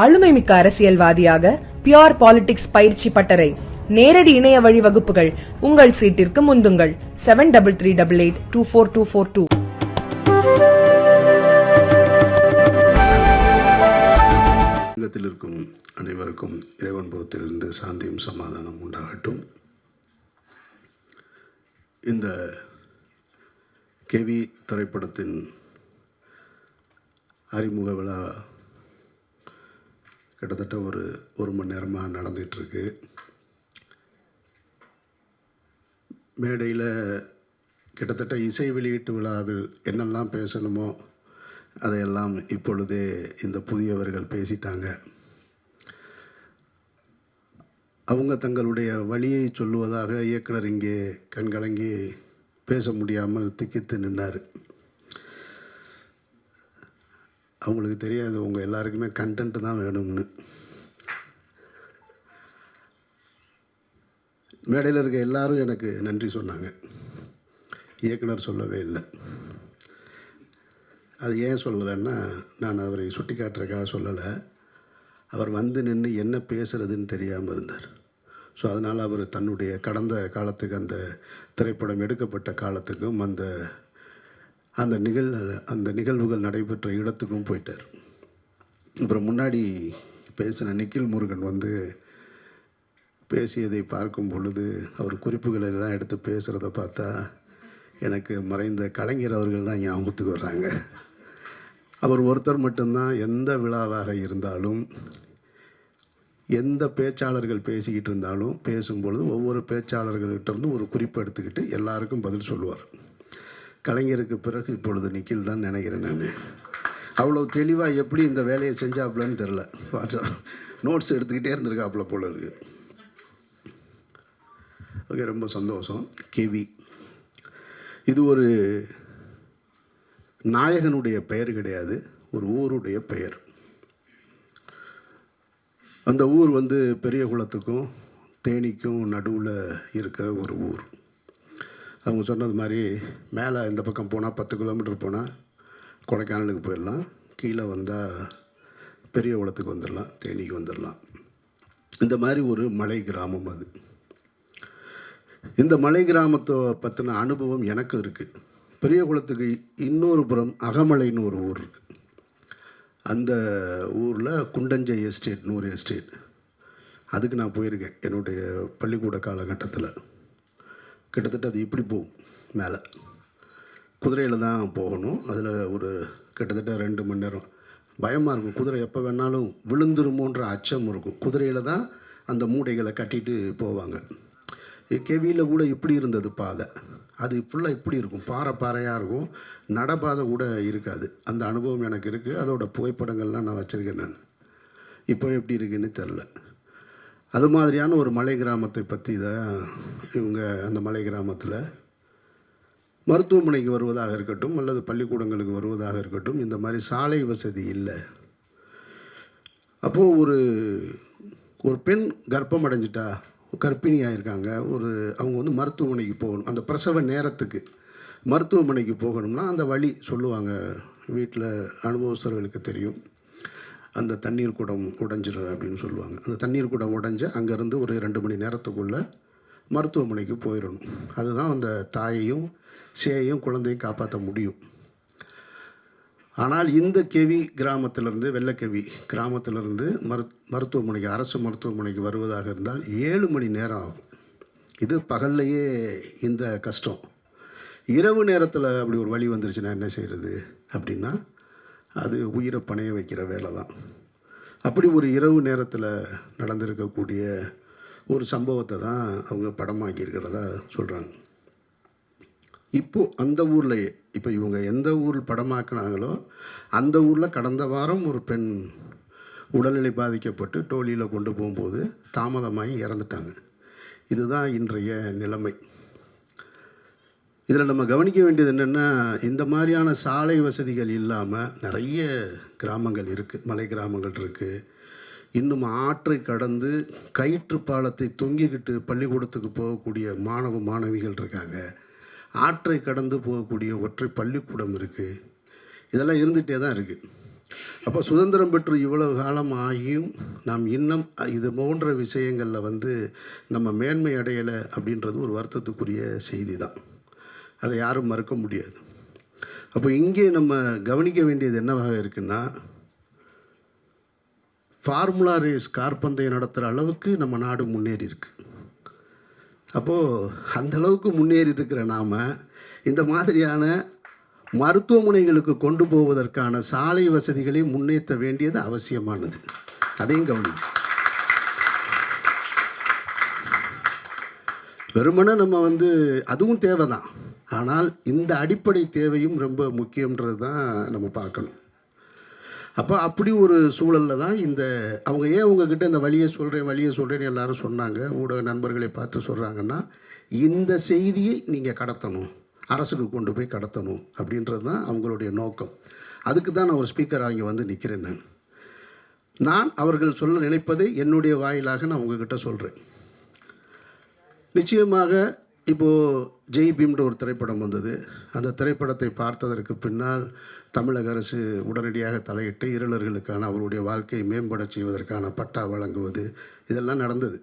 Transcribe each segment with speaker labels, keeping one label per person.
Speaker 1: ஆளுமை மிக்க அரசியல்வாதியாக பியோர் பாலிடிக்ஸ் பயிற்சி பட்டறை நேரடி இணைய வழி வகுப்புகள் உங்கள் சீட்டிற்கு முந்துங்கள். Seven double three double eight two four two four two
Speaker 2: உலகத்தில் இருக்கும் அனைவருக்கும் இறைவன் புறத்திலிருந்து சாந்தியும் சமாதானம் உண்டாகட்டும். இந்த கேவி திரைப்படத்தின் அறிமுக விழா கிட்டத்தட்ட ஒரு ஒரு மணி நேரமாக நடந்துகிட்ருக்கு. மேடையில் கிட்டத்தட்ட இசை வெளியீட்டு விழாவில் என்னெல்லாம் பேசணுமோ அதையெல்லாம் இப்பொழுதே இந்த புதியவர்கள் பேசிட்டாங்க. அவங்க தங்களுடைய வழியை சொல்லுவதாக இயக்குனர் இங்கே கண்கலங்கி பேச முடியாமல் திக்கித்து நின்றார் அவங்களுக்கு தெரியாது உங்கள் எல்லாருக்குமே கண்டென்ட் தான் வேணும்னு. மேடையில் இருக்க எல்லாரும் எனக்கு நன்றி சொன்னாங்க. இயக்குனர் சொல்லவே இல்லை. அது ஏன் சொல்லலைன்னா நான் அவரை சுட்டி காட்டுறக்காக சொல்லலை. அவர் வந்து நின்று என்ன பேசுகிறதுன்னு தெரியாமல் இருந்தார். ஸோ அதனால் அவர் தன்னுடைய கடந்த காலத்துக்கு அந்த திரைப்படம் எடுக்கப்பட்ட காலத்துக்கும் அந்த அந்த நிகழ் அந்த நிகழ்வுகள் நடைபெற்ற இடத்துக்கும் போயிட்டார். அப்புறம் முன்னாடி பேசின நிக்கில் முருகன் வந்து பேசியதை பார்க்கும் பொழுது அவர் குறிப்புகளை எல்லாம் எடுத்து பேசுகிறத பார்த்தா எனக்கு மறைந்த கலைஞர் அவர்கள் தான் ஞாபகத்துக்கு வர்றாங்க. அவர் ஒருத்தர் மட்டும்தான் எந்த விழாவாக இருந்தாலும் எந்த பேச்சாளர்கள் பேசிக்கிட்டு இருந்தாலும் பேசும்பொழுது ஒவ்வொரு பேச்சாளர்கள்கிட்ட இருந்து ஒரு குறிப்பு எடுத்துக்கிட்டு எல்லாருக்கும் பதில் சொல்லுவார். கலைஞருக்கு பிறகு இப்பொழுது நிக்கில் தான் நினைக்கிறேன் நான். அவ்வளோ தெளிவாக எப்படி இந்த வேலையை செஞ்சாப்புலன்னு தெரில. வாட்ஸ்அப் நோட்ஸ் எடுத்துக்கிட்டே இருந்திருக்காப்புல போல இருக்கு. ஓகே ரொம்ப சந்தோஷம். கேவி. இது ஒரு நாயகனுடைய பெயர் கிடையாது. ஒரு ஊருடைய பெயர். அந்த ஊர் வந்து பெரிய குளத்துக்கும் தேனிக்கும் நடுவில் இருக்கிற ஒரு ஊர். அவங்க சொன்னது மாதிரி மேலே இந்த பக்கம் போனால் பத்து கிலோமீட்டர் போனால் கொடைக்கானலுக்கு போயிடலாம். கீழே வந்தால் பெரிய குளத்துக்கு வந்துடலாம் தேனிக்கு வந்துடலாம். இந்த மாதிரி ஒரு மலை கிராமம் அது. இந்த மலை கிராமத்தை பற்றின அனுபவம் எனக்கு இருக்குது பெரிய குளத்துக்கு இன்னொரு புறம் அகமலைன்னு ஒரு ஊர் இருக்குது அந்த ஊரில் குண்டஞ்சை எஸ்டேட் நூறு எஸ்டேட். அதுக்கு நான் போயிருக்கேன் என்னுடைய பள்ளிக்கூட காலகட்டத்தில். கிட்டத்தட்ட அது இப்படி போகும் மேலே. குதிரையில் தான் போகணும். அதில் ஒரு கிட்டத்தட்ட ரெண்டு மணி நேரம். பயமாக இருக்கும். குதிரை எப்போ வேணாலும் விழுந்துருமோன்ற அச்சம் இருக்கும். குதிரையில் தான் அந்த மூடைகளை கட்டிட்டு போவாங்க. கெவியில் கூட இப்படி இருந்தது பாதை. அது ஃபுல்லாக இப்படி இருக்கும். பாறை பாறையாக இருக்கும். நடப்பாதை கூட இருக்காது. அந்த அனுபவம் எனக்கு இருக்குது அதோட புகைப்படங்கள்லாம் நான் வச்சுருக்கேன் நான். இப்போ எப்படி இருக்குன்னு தெரில அது மாதிரியான ஒரு மலை கிராமத்தை பற்றி தான் இவங்க அந்த மலை கிராமத்தில் மருத்துவமனைக்கு வருவதாக இருக்கட்டும் அல்லது பள்ளிக்கூடங்களுக்கு வருவதாக இருக்கட்டும் இந்த மாதிரி சாலை வசதி இல்லை. அப்போது ஒரு ஒரு பெண் கர்ப்பம் அடைஞ்சிட்டா கர்ப்பிணியாக இருக்காங்க ஒரு அவங்க வந்து மருத்துவமனைக்கு போகணும் அந்த பிரசவ நேரத்துக்கு மருத்துவமனைக்கு போகணும்னா அந்த வழி சொல்லுவாங்க வீட்டில் அனுபவஸ்தர்களுக்கு தெரியும். அந்த தண்ணீர் குடம் உடஞ்சிரு அப்படின்னு சொல்லுவாங்க. அந்த தண்ணீர் குடம் உடஞ்சு அங்கேருந்து ஒரு ரெண்டு மணி நேரத்துக்குள்ளே மருத்துவமனைக்கு போயிடணும் அதுதான் அந்த தாயையும் சேயையும் குழந்தையும் காப்பாற்ற முடியும். ஆனால் இந்த கெவி கிராமத்திலிருந்து வெள்ளக்கெவி கிராமத்திலிருந்து மரு மருத்துவமனைக்கு அரசு மருத்துவமனைக்கு வருவதாக இருந்தால் ஏழு மணி நேரம் ஆகும். இது பகல்லையே இந்த கஷ்டம். இரவு நேரத்தில் அப்படி ஒரு வழி வந்துருச்சுன்னா என்ன செய்கிறது அப்படின்னா அது உயிரை பணைய வைக்கிற வேலை தான். அப்படி ஒரு இரவு நேரத்தில் நடந்திருக்கக்கூடிய ஒரு சம்பவத்தை தான் அவங்க படமாக்கியிருக்கிறதா சொல்கிறாங்க இப்போது அந்த ஊர்லேயே இப்போ இவங்க எந்த ஊர் படமாக்குனாங்களோ அந்த ஊரில் கடந்த வாரம் ஒரு பெண் உடல்நிலை பாதிக்கப்பட்டு டோலியில் கொண்டு போகும்போது தாமதமாகி இறந்துட்டாங்க. இதுதான் இன்றைய நிலைமை. இதில் நம்ம கவனிக்க வேண்டியது என்னென்னா இந்த மாதிரியான சாலை வசதிகள் இல்லாமல் நிறைய கிராமங்கள் இருக்குது மலை கிராமங்கள் இருக்குது இன்னும் ஆற்றை கடந்து கயிற்று பாலத்தை தொங்கிக்கிட்டு பள்ளிக்கூடத்துக்கு போகக்கூடிய மாணவ மாணவிகள் இருக்காங்க. ஆற்றை கடந்து போகக்கூடிய ஒற்றை பள்ளிக்கூடம் இருக்குது இதெல்லாம் இருந்துகிட்டே தான் இருக்குது அப்போ சுதந்திரம் பெற்று இவ்வளவு காலம் ஆகியும் நாம் இன்னும் இது போன்ற விஷயங்களில் வந்து நம்ம மேன்மை அடையலை அப்படின்றது ஒரு வருத்தத்துக்குரிய செய்தி தான். அதை யாரும் மறுக்க முடியாது. அப்போ இங்கே நம்ம கவனிக்க வேண்டியது என்னவாக இருக்குன்னா ஃபார்முலா ரேஸ் கார்பந்தயம் நடத்துகிற அளவுக்கு நம்ம நாடு முன்னேறி இருக்கு. அப்போது அந்த அளவுக்கு முன்னேறி இருக்கிற நாம் இந்த மாதிரியான மருத்துவமனைகளுக்கு கொண்டு போவதற்கான சாலை வசதிகளை முன்னேற்ற வேண்டியது அவசியமானது. அதையும் கவனி வெறுமனே நம்ம வந்து அதுவும் தேவை தான் ஆனால் இந்த அடிப்படை தேவையும் ரொம்ப முக்கியன்றது தான் நம்ம பார்க்கணும். அப்போ அப்படி ஒரு சூழலில் தான் இந்த அவங்க ஏன் உங்ககிட்ட இந்த வழியை சொல்கிறேன் வழியை சொல்கிறேன்னு எல்லாரும் சொன்னாங்க ஊடக நண்பர்களை பார்த்து சொல்கிறாங்கன்னா இந்த செய்தியை நீங்கள் கடத்தணும் அரசுக்கு கொண்டு போய் கடத்தணும் அப்படின்றது தான் அவங்களுடைய நோக்கம். அதுக்கு தான் நான் ஒரு ஸ்பீக்கர் அங்கே வந்து நிற்கிறேன் நான். நான் அவர்கள் சொல்ல நினைப்பதை என்னுடைய வாயிலாக நான் உங்ககிட்ட சொல்கிறேன் நிச்சயமாக இப்போது ஜெய் பீம்னு ஒரு திரைப்படம் வந்தது. அந்த திரைப்படத்தை பார்த்ததற்கு பின்னால் தமிழக அரசு உடனடியாக தலையிட்டு இருளர்களுக்கான அவருடைய வாழ்க்கையை மேம்பட செய்வதற்கான பட்டா வழங்குவது இதெல்லாம் நடந்தது.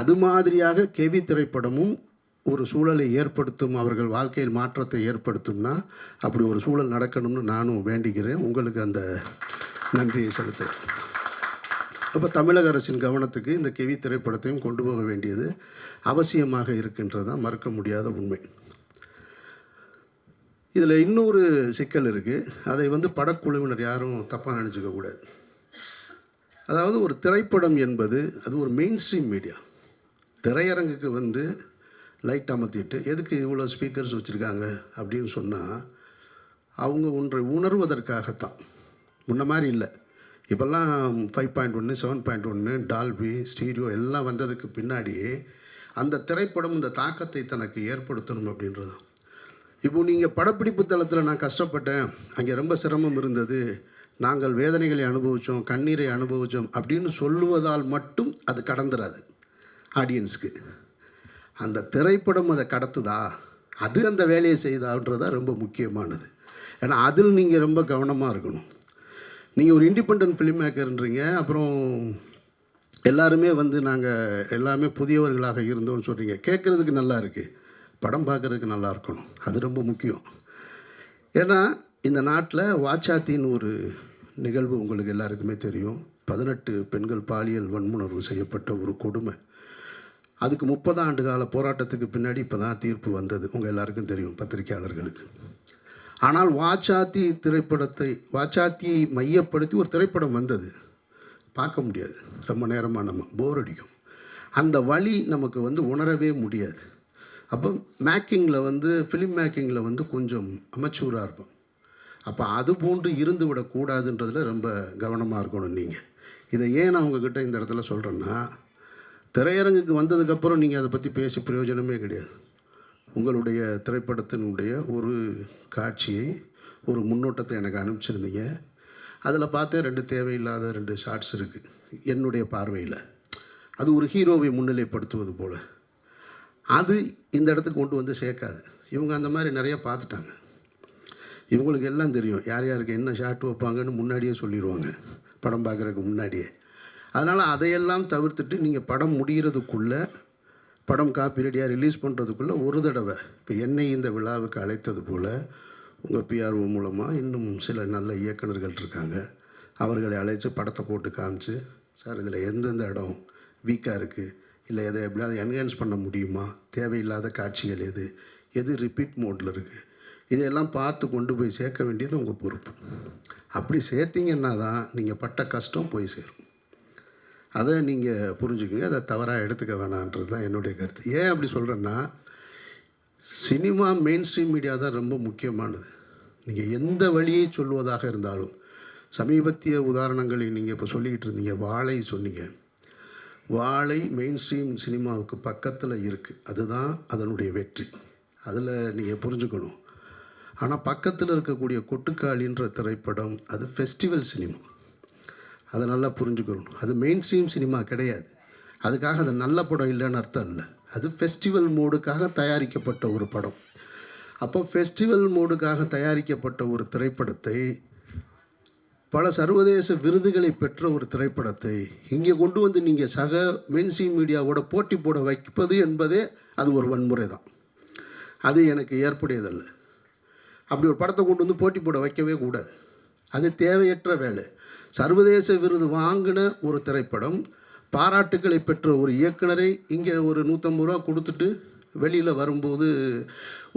Speaker 2: அது மாதிரியாக கெவி திரைப்படமும் ஒரு சூழலை ஏற்படுத்தும் அவர்கள் வாழ்க்கையில் மாற்றத்தை ஏற்படுத்தும்னா அப்படி ஒரு சூழல் நடக்கணும்னு நானும் வேண்டிக்கிறேன் உங்களுக்கு அந்த நன்றியை செலுத்துகிறேன். அப்போ தமிழக அரசின் கவனத்துக்கு இந்த கெவி திரைப்படத்தையும் கொண்டு போக வேண்டியது அவசியமாக இருக்கின்றது தான் மறுக்க முடியாத உண்மை. இதில் இன்னொரு சிக்கல் இருக்குது அதை வந்து படக்குழுவினர் யாரும் தப்பாக நினச்சிக்க கூடாது. அதாவது ஒரு திரைப்படம் என்பது அது ஒரு மெயின் ஸ்ட்ரீம் மீடியா திரையரங்குக்கு வந்து லைட் அமர்த்திட்டு எதுக்கு இவ்வளோ ஸ்பீக்கர்ஸ் வச்சுருக்காங்க? அப்படின்னு சொன்னால் அவங்க ஒன்றை உணர்வதற்காகத்தான். முன்ன மாதிரி இல்லை. இப்போல்லாம் ஃபைவ் பாயிண்ட் ஒன்று செவன் பாயிண்ட் ஒன்று டால்பி ஸ்டீரியோ எல்லாம் வந்ததுக்கு பின்னாடியே அந்த திரைப்படம் இந்த தாக்கத்தை தனக்கு ஏற்படுத்தணும் அப்படின்றது இப்போ நீங்கள் படப்பிடிப்பு தளத்தில் நான் கஷ்டப்பட்டேன். அங்கே ரொம்ப சிரமம் இருந்தது. நாங்கள் வேதனைகளை அனுபவித்தோம் கண்ணீரை அனுபவித்தோம் அப்படின்னு சொல்லுவதால் மட்டும் அது கடந்துராது ஆடியன்ஸ்க்கு அந்த திரைப்படம் அதை கடத்துதா? அது அந்த வேலையை செய்தான்றதா ரொம்ப முக்கியமானது. ஏன்னா அதில் நீங்கள் ரொம்ப கவனமாக இருக்கணும். நீங்கள் ஒரு இண்டிபெண்ட் ஃபிலிம் மேக்கர்ன்றீங்க அப்புறம் எல்லாருமே வந்து நாங்கள் எல்லாமே புதியவர்களாக இருந்தோம்னு சொல்கிறீங்க கேட்குறதுக்கு நல்லா இருக்குது படம் பார்க்குறதுக்கு நல்லா இருக்கணும். அது ரொம்ப முக்கியம். ஏன்னா இந்த நாட்டில் வாச்சாத்தின்னு ஒரு நிகழ்வு உங்களுக்கு எல்லாருக்குமே தெரியும். பதினெட்டு பெண்கள் பாலியல் வன்முணர்வு செய்யப்பட்ட ஒரு கொடுமை. அதுக்கு முப்பது ஆண்டு கால போராட்டத்துக்கு பின்னாடி இப்போ தான் தீர்ப்பு வந்தது. உங்கள் எல்லாருக்கும் தெரியும் பத்திரிகையாளர்களுக்கு. ஆனால் வாச்சாத்தி திரைப்படத்தை வாச்சாத்தியை மையப்படுத்தி ஒரு திரைப்படம் வந்தது. பார்க்க முடியாது. ரொம்ப நேரமாக நம்ம போர் அடிக்கும். அந்த வழி நமக்கு வந்து உணரவே முடியாது. அப்போ மேக்கிங்கில் வந்து ஃபிலிம் மேக்கிங்கில் வந்து கொஞ்சம் அமைச்சூராக இருப்போம். அப்போ அது போன்று இருந்து விடக்கூடாதுன்றதில் ரொம்ப கவனமாக இருக்கணும் நீங்கள் இதை ஏன் நான் உங்ககிட்ட இந்த இடத்துல சொல்கிறேன்னா திரையரங்குக்கு வந்ததுக்கப்புறம் நீங்கள் அதை பற்றி பேசி பிரயோஜனமே கிடையாது. உங்களுடைய திரைப்படத்தினுடைய ஒரு காட்சியை ஒரு முன்னோட்டத்தை எனக்கு அனுப்பிச்சிருந்தீங்க. அதில் பார்த்தேன் ரெண்டு தேவையில்லாத ரெண்டு ஷார்ட்ஸ் இருக்குது என்னுடைய பார்வையில். அது ஒரு ஹீரோவை முன்னிலைப்படுத்துவது போல். அது இந்த இடத்துக்கு கொண்டு வந்து சேர்க்காது. இவங்க அந்த மாதிரி நிறைய பார்த்துட்டாங்க. இவங்களுக்கு எல்லாம் தெரியும் யார் யாருக்கு என்ன ஷார்ட் வைப்பாங்கன்னு முன்னாடியே சொல்லிடுவாங்க படம் பார்க்குறதுக்கு முன்னாடியே. அதனால் அதையெல்லாம் தவிர்த்துட்டு நீங்கள் படம் முடிகிறதுக்குள்ளே படம் காப்பி ரெடியாக ரிலீஸ் பண்ணுறதுக்குள்ளே ஒரு தடவை. இப்போ என்னை இந்த விழாவுக்கு அழைத்தது போல் உங்கள் பிஆர்ஓ மூலமாக இன்னும் சில நல்ல இயக்குனர்கள் இருக்காங்க. அவர்களை அழைச்சி படத்தை போட்டு காமிச்சு சார் இதில் எந்தெந்த இடம் வீக்காக இருக்குது இல்லை எதை எப்படியாவது என்ஹான்ஸ் பண்ண முடியுமா? தேவையில்லாத காட்சிகள் எது? எது ரிப்பீட் மோட்டில் இருக்குது இதையெல்லாம் பார்த்து கொண்டு போய் சேர்க்க வேண்டியது உங்கள் பொறுப்பு. அப்படி சேர்த்திங்கன்னா தான் நீங்கள் பட்ட கஷ்டம் போய் சேரும். அதை நீங்கள் புரிஞ்சுக்கோங்க. அதை தவறாக எடுத்துக்க வேணான்றது தான் என்னுடைய கருத்து. ஏன் அப்படி சொல்கிறேன்னா சினிமா மெயின் ஸ்ட்ரீம் மீடியா தான் ரொம்ப முக்கியமானது. நீங்கள் எந்த வழியை சொல்வதாக இருந்தாலும் சமீபத்திய உதாரணங்களை நீங்கள் இப்போ சொல்லிக்கிட்டு இருந்தீங்க வாழை சொன்னீங்க. வாழை மெயின் ஸ்ட்ரீம் சினிமாவுக்கு பக்கத்தில் இருக்குது அதுதான் அதனுடைய வெற்றி. அதில் நீங்கள் புரிஞ்சுக்கணும். ஆனால் பக்கத்தில் இருக்கக்கூடிய கொட்டுக்காளின்ற திரைப்படம் அது ஃபெஸ்டிவல் சினிமா அதை நல்லா புரிஞ்சுக்கணும். அது மெயின் ஸ்ட்ரீம் சினிமா கிடையாது. அதுக்காக அது நல்ல படம் இல்லைன்னு அர்த்தம் இல்லை. அது ஃபெஸ்டிவல் மோடுக்காக தயாரிக்கப்பட்ட ஒரு படம். அப்போ ஃபெஸ்டிவல் மோடுக்காக தயாரிக்கப்பட்ட ஒரு திரைப்படத்தை பல சர்வதேச விருதுகளை பெற்ற ஒரு திரைப்படத்தை இங்கே கொண்டு வந்து நீங்கள் சக மெயின்ஸ்ட்ரீம் மீடியாவோட போட்டி போட வைப்பது என்பதே அது ஒரு வன்முறை தான் அது எனக்கு ஏற்புடையதல்ல. அப்படி ஒரு படத்தை கொண்டு வந்து போட்டி போட வைக்கவே கூடாது. அது தேவையற்ற வேலை. சர்வதேச விருது வாங்கின ஒரு திரைப்படம். பாராட்டுக்களை பெற்ற ஒரு இயக்குனரை இங்கே ஒரு நூற்றம்பது ரூபா கொடுத்துட்டு வெளியில் வரும்போது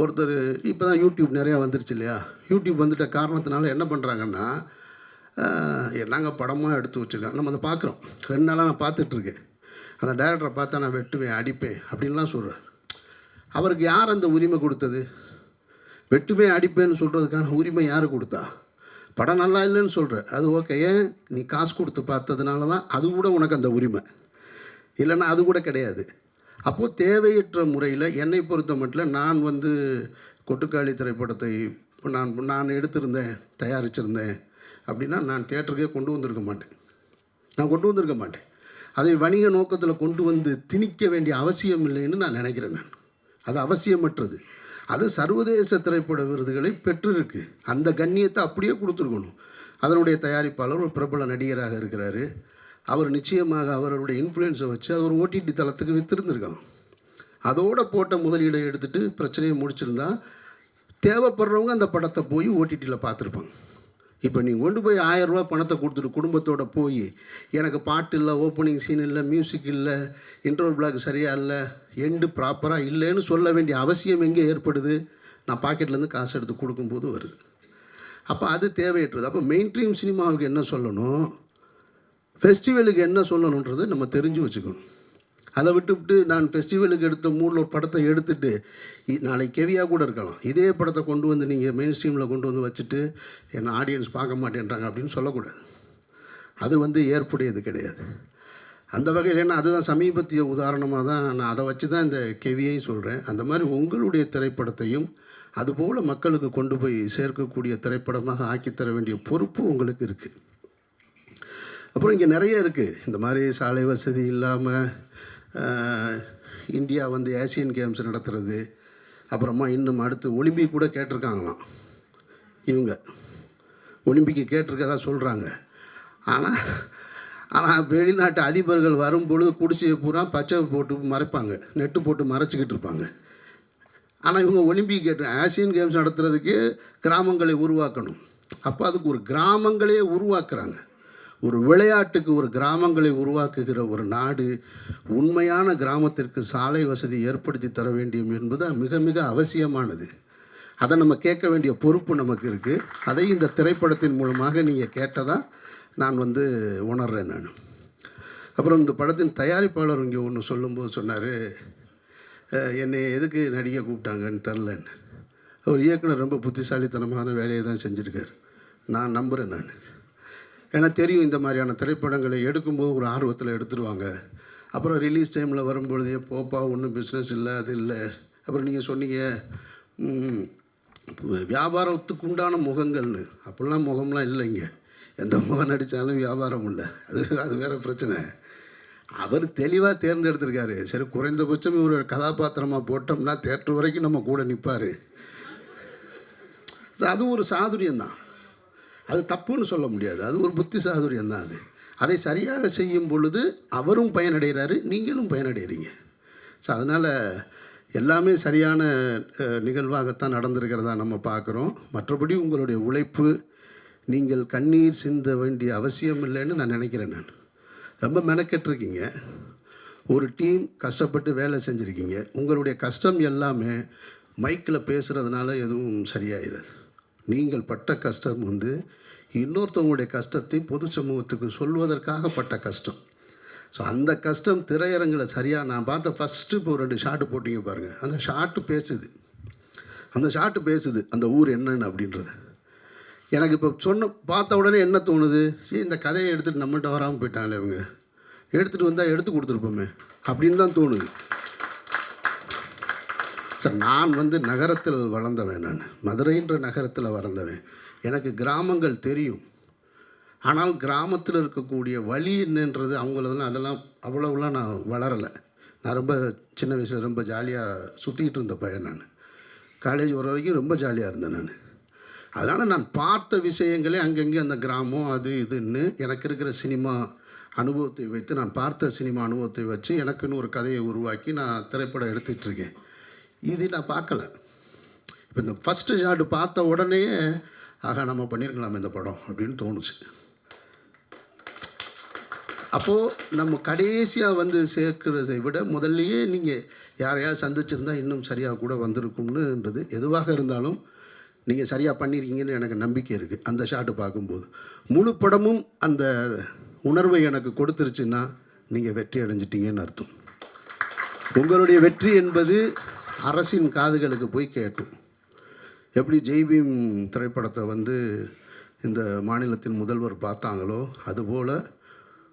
Speaker 2: ஒருத்தர் இப்போ தான் யூடியூப் நிறையா வந்துருச்சு இல்லையா? யூடியூப் வந்துட்ட காரணத்தினால என்ன பண்ணுறாங்கன்னா என்னங்க படமாக எடுத்து வச்சுருக்கோம் நம்ம அதை பார்க்குறோம் ரெண்டு நாளாக நான் பார்த்துட்ருக்கேன். அந்த டைரக்டரை பார்த்தா நான் வெட்டுவேன் அடிப்பேன் அப்படின்லாம் சொல்கிறேன் அவருக்கு யார் அந்த உரிமை கொடுத்தது? வெட்டுவேன் அடிப்பேன்னு சொல்கிறதுக்கான உரிமை யார் கொடுத்தா? படம் நல்லா இல்லைன்னு சொல்கிற அது ஓகே ஏன்? நீ காசு கொடுத்து பார்த்ததுனால தான் அது கூட உனக்கு அந்த உரிமை. இல்லைன்னா அது கூட கிடையாது. அப்போது தேவையற்ற முறையில் என்னை பொறுத்த மட்டும் நான் வந்து கொட்டுக்காளி திரைப்படத்தை நான் நான் எடுத்திருந்தேன் தயாரிச்சிருந்தேன் அப்படின்னா நான் தேட்டருக்கே கொண்டு வந்திருக்க மாட்டேன். நான் கொண்டு வந்திருக்க மாட்டேன். அதை வணிக நோக்கத்தில் கொண்டு வந்து திணிக்க வேண்டிய அவசியம் இல்லைன்னு நான் நினைக்கிறேன் நான். அது அவசியமற்றது. அது சர்வதேச திரைப்பட விருதுகளை பெற்றிருக்கு. அந்த கண்ணியத்தை அப்படியே கொடுத்துருக்கணும். அதனுடைய தயாரிப்பாளர் ஒரு பிரபல நடிகராக இருக்கிறாரு. அவர் நிச்சயமாக அவருடைய இன்ஃப்ளூயன்ஸை வச்சு அவர் ஓடிடி தளத்துக்கு வித்திருந்திருக்கலாம். அதோட போட்ட முதலீடை எடுத்துகிட்டு பிரச்சனையை முடிச்சிருந்தா தேவைப்படுறவங்க அந்த படத்தை போய் ஓடிடியில் பார்த்துருப்பாங்க. இப்போ நீங்கள் கொண்டு போய் ஆயிரம் பணத்தை கொடுத்துட்டு குடும்பத்தோடு போய் எனக்கு பாட்டு இல்லை ஓப்பனிங் சீன் இல்லை மியூசிக் இல்லை இன்ட்ரோல் பிளாக் சரியாக இல்லை எண்டு ப்ராப்பராக இல்லைன்னு சொல்ல வேண்டிய அவசியம் எங்கே ஏற்படுது? நான் பாக்கெட்லேருந்து காசு எடுத்து கொடுக்கும்போது வருது. அப்போ அது தேவையற்றது. அப்போ மெயின் ஸ்ட்ரீம் சினிமாவுக்கு என்ன சொல்லணும்? ஃபெஸ்டிவலுக்கு என்ன சொல்லணுன்றது நம்ம தெரிஞ்சு வச்சுக்கணும். அதை விட்டுவிட்டு நான் ஃபெஸ்டிவலுக்கு எடுத்த மூடில் ஒரு படத்தை எடுத்துட்டு இ- நாளைக்கு கெவியாக கூட இருக்கலாம். இதே படத்தை கொண்டு வந்து நீங்கள் மெயின் ஸ்ட்ரீமில் கொண்டு வந்து வச்சுட்டு என்னை ஆடியன்ஸ் பார்க்க மாட்டேன்றாங்க அப்படின்னு சொல்லக்கூடாது. அது வந்து ஏற்புடையது கிடையாது. அந்த வகையில் ஏன்னா அதுதான் சமீபத்திய உதாரணமாக தான் நான் அதை வச்சு தான் இந்த கெவியையும் சொல்கிறேன் அந்த மாதிரி உங்களுடைய திரைப்படத்தையும் அதுபோல் மக்களுக்கு கொண்டு போய் சேர்க்கக்கூடிய திரைப்படமாக ஆக்கித்தர வேண்டிய பொறுப்பு உங்களுக்கு இருக்குது அப்புறம் இங்கே நிறைய இருக்குது இந்த மாதிரி சாலை வசதி இல்லாமல் இந்தியா வந்து ஏசியன் கேம்ஸ் நடத்துகிறது அப்புறமா இன்னும் அடுத்து ஒலிம்பிக் கூட கேட்டிருக்காங்களாம். இவங்க. ஒலிம்பிக்கு கேட்டிருக்கதா சொல்கிறாங்க ஆனால் ஆனால் வெளிநாட்டு அதிபர்கள் வரும்பொழுது குடிசையை பூரா பச்சை போட்டு மறைப்பாங்க. நெட்டு போட்டு மறைச்சிக்கிட்டு இருப்பாங்க. ஆனால் இவங்க ஒலிம்பிக் கேட்டு ஆசியன் கேம்ஸ் நடத்துறதுக்கு கிராமங்களை உருவாக்கணும். அப்போ அதுக்கு ஒரு கிராமங்களே உருவாக்குறாங்க. ஒரு விளையாட்டுக்கு ஒரு கிராமங்களை உருவாக்குகிற ஒரு நாடு உண்மையான கிராமத்திற்கு சாலை வசதி ஏற்படுத்தி தர வேண்டும் என்பது மிக மிக அவசியமானது. அதை நம்ம கேட்க வேண்டிய பொறுப்பு நமக்கு இருக்குது அதை இந்த திரைப்படத்தின் மூலமாக நீங்கள் கேட்டதாக நான் வந்து உணர்றேன் நான். அப்புறம் இந்த படத்தின் தயாரிப்பாளர் இங்கே ஒன்று சொல்லும்போது சொன்னார் என்னை எதுக்கு நடிக்க கூப்பிட்டாங்கன்னு தெரிலன்னு அவர் இயக்குனர் ரொம்ப புத்திசாலித்தனமான வேலையை தான் செஞ்சுருக்கார். நான் நம்புகிறேன் நான். ஏன்னா தெரியும் இந்த மாதிரியான திரைப்படங்களை எடுக்கும்போது ஒரு ஆர்வத்தில் எடுத்துருவாங்க. அப்புறம் ரிலீஸ் டைமில் வரும்பொழுதே போப்பா ஒன்றும் பிஸ்னஸ் இல்லை அது இல்லை. அப்புறம் நீங்கள் சொன்னீங்க வியாபாரத்துக்கு உண்டான முகங்கள்னு. அப்படிலாம் முகம்லாம் இல்லைங்க எந்த முகம் நடித்தாலும் வியாபாரம் இல்லை. அது அது வேறு பிரச்சனை. அவர் தெளிவாக தேர்ந்தெடுத்திருக்காரு. சரி குறைந்தபட்சம் இவர் ஒரு கதாபாத்திரமாக போட்டோம்னா தேட்டர் வரைக்கும் நம்ம கூட நிற்பார் அது ஒரு சாதுரியம் தான் அது தப்புன்னு சொல்ல முடியாது. அது ஒரு புத்தி சாதுரியம் தான் அது. அதை சரியாக செய்யும் பொழுது அவரும் பயனடைகிறாரு நீங்களும் பயனடைகிறீங்க. ஸோ அதனால் எல்லாமே சரியான நிகழ்வாகத்தான் நடந்திருக்கிறதா நம்ம பார்க்குறோம். மற்றபடி உங்களுடைய உழைப்பு நீங்கள் கண்ணீர் சிந்த வேண்டிய அவசியம் இல்லைன்னு நான் நினைக்கிறேன் நான். ரொம்ப மெனக்கெட்டிருக்கீங்க. ஒரு டீம் கஷ்டப்பட்டு வேலை செஞ்சுருக்கீங்க. உங்களுடைய கஷ்டம் எல்லாமே மைக்கில் பேசுகிறதுனால எதுவும் சரியாயிடாது நீங்கள் பட்ட கஷ்டம் வந்து இன்னொருத்தவங்களுடைய கஷ்டத்தை பொது சமூகத்துக்கு சொல்வதற்காக பட்ட கஷ்டம். ஸோ அந்த கஷ்டம் திரையரங்கில் சரியாக நான் பார்த்த ஃபஸ்ட்டு இப்போ ரெண்டு ஷாட்டு போட்டிங்க பாருங்கள் அந்த ஷாட்டு பேசுது. அந்த ஷாட்டு பேசுது. அந்த ஊர் என்னன்னு அப்படின்றது. எனக்கு இப்போ சொன்ன பார்த்த உடனே என்ன தோணுது? சரி இந்த கதையை எடுத்துகிட்டு நம்மகிட்ட வராமல் போயிட்டாங்களே இவங்க. எடுத்துகிட்டு வந்தால் எடுத்து கொடுத்துருப்போமே. அப்படின்னு தான் தோணுது. சார் நான் வந்து நகரத்தில் வளர்ந்தவன் நான். மதுரைன்ற நகரத்தில் வளர்ந்தவன். எனக்கு கிராமங்கள் தெரியும். ஆனால் கிராமத்தில் இருக்கக்கூடிய வழி என்னன்றது அவங்களதெல்லாம் அதெல்லாம் அவ்வளவுலாம் நான் வளரலை. நான் ரொம்ப சின்ன வயசில் ரொம்ப ஜாலியாக சுற்றிக்கிட்டு இருந்த பையன் நான். காலேஜ் வர வரைக்கும் ரொம்ப ஜாலியாக இருந்தேன் நான். அதனால் நான் பார்த்த விஷயங்களே அங்கங்கே அந்த கிராமம் அது இதுன்னு எனக்கு இருக்கிற சினிமா அனுபவத்தை வைத்து நான் பார்த்த சினிமா அனுபவத்தை வச்சு எனக்குன்னு ஒரு கதையை உருவாக்கி நான் திரைப்படம் எடுத்துகிட்ருக்கேன் இது நான் பார்க்கல. இப்போ இந்த ஃபஸ்ட்டு ஷாட் பார்த்த உடனே ஆகா நம்ம பண்ணியிருக்கலாம் இந்த படம் அப்படின்னு தோணுச்சு. அப்போது நம்ம கடைசியாக வந்து சேர்க்கிறதை விட முதல்லையே நீங்கள் யாரையாவது சந்திச்சிருந்தா இன்னும் சரியாக கூட வந்திருக்கும்னுன்றது எதுவாக இருந்தாலும் நீங்கள் சரியாக பண்ணியிருக்கீங்கன்னு எனக்கு நம்பிக்கை இருக்குது அந்த ஷாட்டு பார்க்கும்போது. முழு படமும் அந்த உணர்வை எனக்கு கொடுத்துருச்சுன்னா நீங்கள் வெற்றி அடைஞ்சிட்டீங்கன்னு அர்த்தம். உங்களுடைய வெற்றி என்பது அரசின் காதுகளுக்கு போய் கேட்டும். எப்படி ஜெய்பீம் திரைப்படத்தை வந்து இந்த மாநிலத்தின் முதல்வர் பார்த்தாங்களோ அதுபோல்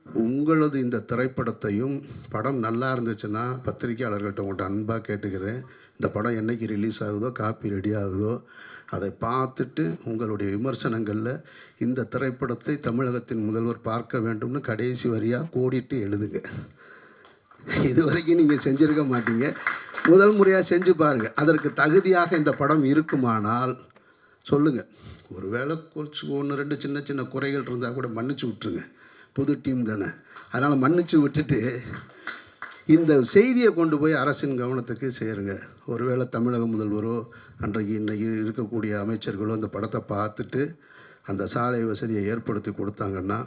Speaker 2: உங்களது இந்த திரைப்படத்தையும் படம் நல்லா இருந்துச்சுன்னா பத்திரிகையாளர்கள்ட்ட உங்கள்கிட்ட அன்பாக கேட்டுக்கிறேன். இந்த படம் என்றைக்கு ரிலீஸ் ஆகுதோ காப்பி ரெடி ஆகுதோ அதை பார்த்துட்டு உங்களுடைய விமர்சனங்களில் இந்த திரைப்படத்தை தமிழகத்தின் முதல்வர் பார்க்க வேண்டும்னு கடைசி வரியாக கோடிட்டு எழுதுங்க. இது வரைக்கும் நீங்கள் செஞ்சுருக்க மாட்டீங்க. முதல் முறையாக செஞ்சு பாருங்கள் அதற்கு தகுதியாக இந்த படம் இருக்குமானால் சொல்லுங்கள் ஒருவேளை குறிச்சு ஒன்று ரெண்டு சின்ன சின்ன குறைகள் இருந்தால் கூட மன்னிச்சு விட்ருங்க புது டீம் தானே. அதனால் மன்னிச்சு விட்டுட்டு இந்த செய்தியை கொண்டு போய் அரசின் கவனத்துக்கு சேருங்க. ஒருவேளை தமிழக முதல்வரோ அன்றைக்கு இன்றைக்கு இருக்கக்கூடிய அமைச்சர்களோ இந்த படத்தை பார்த்துட்டு அந்த சாலை வசதியை ஏற்படுத்தி கொடுத்தாங்கன்னா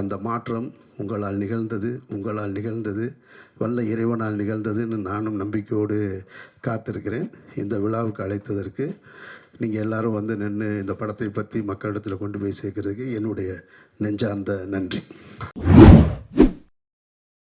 Speaker 2: அந்த மாற்றம் உங்களால் நிகழ்ந்தது உங்களால் நிகழ்ந்தது வல்ல இறைவனால் நிகழ்ந்ததுன்னு நானும் நம்பிக்கையோடு காத்திருக்கிறேன். இந்த விழாவுக்கு அழைத்ததற்கு நீங்கள் எல்லாரும் வந்து நின்று இந்த படத்தை பற்றி மக்களிடத்தில் கொண்டு போய் சேர்க்கறதுக்கு என்னுடைய நெஞ்சார்ந்த நன்றி.